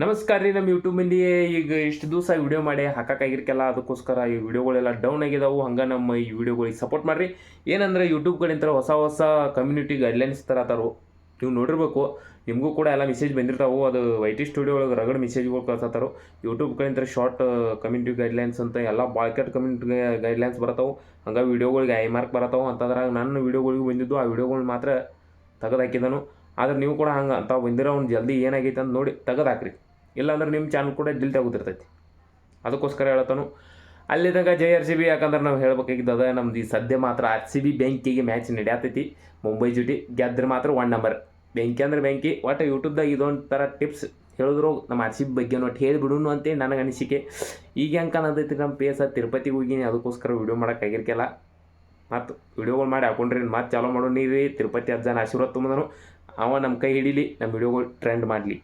ನಮಸ್ಕಾರ ರೀ ನಮ್ಮ ಯೂಟ್ಯೂಬ್ ಮಂದಿ ಈಗ ಇಷ್ಟು ದಿವಸ ವಿಡಿಯೋ ಮಾಡಿ ಹಾಕಕ್ಕಾಗಿರ್ಕಲ್ಲ ಅದಕ್ಕೋಸ್ಕರ ಈ ವಿಡಿಯೋಗಳೆಲ್ಲ ಡೌನ್ ಆಗಿದಾವು. ಹಂಗೆ ನಮ್ಮ ಈ ವಿಡಿಯೋಗಳಿಗೆ ಸಪೋರ್ಟ್ ಮಾಡಿರಿ. ಏನಂದ್ರೆ ಯೂಟ್ಯೂಬ್ ಕಡೆಯಿಂದ ಹೊಸ ಹೊಸ ಕಮ್ಯುನಿಟಿ ಗೈಡ್ಲೈನ್ಸ್ ಥರ ಅದಾರು. ನೀವು ನೋಡಿರ್ಬೇಕು, ನಿಮಗೂ ಕೂಡ ಎಲ್ಲ ಮೆಸೇಜ್ ಬಂದಿರ್ತಾವೆ. ಅದು ವೈ ಟಿ ಸ್ಟುಡಿಯೋ ಒಳಗೆ ರಗಡ್ ಮೆಸೇಜ್ಗಳು ಕಳ್ಸತ್ತಾರು ಯೂಟ್ಯೂಬ್ ಕಡೆಯಿಂದ ಶಾರ್ಟ್ ಕಮ್ಯುನಿಟಿ ಗೈಡ್ಲೈನ್ಸ್ ಅಂತ ಎಲ್ಲ ಬಾಳ್ಕೆಟ್ ಕಮ್ಯುನಿಟಿ ಗೈಡ್ಲೈನ್ಸ್ ಬರ್ತಾವೆ. ಹಂಗೆ ವಿಡಿಯೋಗಳಿಗೆ ಐ ಮಾರ್ಕ್ ಬರತ್ತಾವು ಅಂತದ್ರಾಗ ನನ್ನ ವಿಡಿಯೋಗಳಿಗೆ ಬಂದಿದ್ದು, ಆ ವಿಡಿಯೋಗಳು ಮಾತ್ರ ತೆಗೆದು ಹಾಕಿದನು. ಆದ್ರೆ ನೀವು ಕೂಡ ಹಂಗೆ ತಾವು ಬಂದಿರೋ ಅವ್ನು ಜಲ್ದಿ ಏನಾಗೈತೆ ಅಂತ ನೋಡಿ ತೆಗೆದು ಹಾಕ್ರಿ ಇಲ್ಲಾಂದ್ರೆ ನಿಮ್ಮ ಚಾನಲ್ ಕೂಡ ಡಿಲ್ಟ್ ಆಗುತ್ತಿರ್ತೈತಿ ಅದಕ್ಕೋಸ್ಕರ ಹೇಳ್ತಾನು, ಅಲ್ಲಿದ್ದಾಗ ಜೆ ಆರ್ ಸಿ ಬಿ ಯಾಕಂದ್ರೆ ನಾವು ಹೇಳ್ಬೇಕಾಗಿದ್ದು ನಮ್ದು ಈ ಸದ್ಯ ಮಾತ್ರ ಆರ್ ಸಿ ಬಿ ಬ್ಯಾಂಕಿಗೆ ಮ್ಯಾಚ್ ನಡೆಯತೈತಿ. ಮುಂಬೈ ಜೊತೆ ಗೆದ್ರೆ ಮಾತ್ರ ಒನ್ ನಂಬರ್ ಬೆಂಕಿ ಅಂದ್ರೆ ಬೆಂಕಿ ಒಟ್ಟು ಯೂಟ್ಯೂಬ್ದಾಗ ಇದೊಂದು ಥರ ಟಿಪ್ಸ್ ಹೇಳಿದ್ರು. ನಮ್ಮ ಆರ್ ಸಿ ಬಿ ಬಗ್ಗೆ ಒಟ್ಟು ಹೇಳಿಬಿಡೋನು ಅಂತೇಳಿ ನನಗೆ ಅನಿಸಿಕೆ. ಈಗ ಹೆಂಗೆ ಅನ್ನೋದೈತಿ ನಮ್ಮ ಪೇಸ ತಿರುಪತಿಗೆ ಹೋಗಿನಿ, ಅದಕ್ಕೋಸ್ಕರ ವಿಡಿಯೋ ಮಾಡೋಕ್ಕಾಗಿರ್ಕಿಲ್ಲ ಮತ್ತು ವಿಡಿಯೋಗಳು ಮಾಡಿ ಹಾಕೊಂಡ್ರಿ ಮತ್ತೆ ಚಾಲೋ ಮಾಡೋ ನೀರಿ. ತಿರುಪತಿ ಅಜ್ಜನ ಆಶೀರ್ವಾದ ತುಂಬದನು. ಅವ ನಮ್ಮ ಕೈ ಹಿಡೀಲಿ ನಮ್ಮ ವಿಡಿಯೋಗಳು ಟ್ರೆಂಡ್ ಮಾಡಲಿ.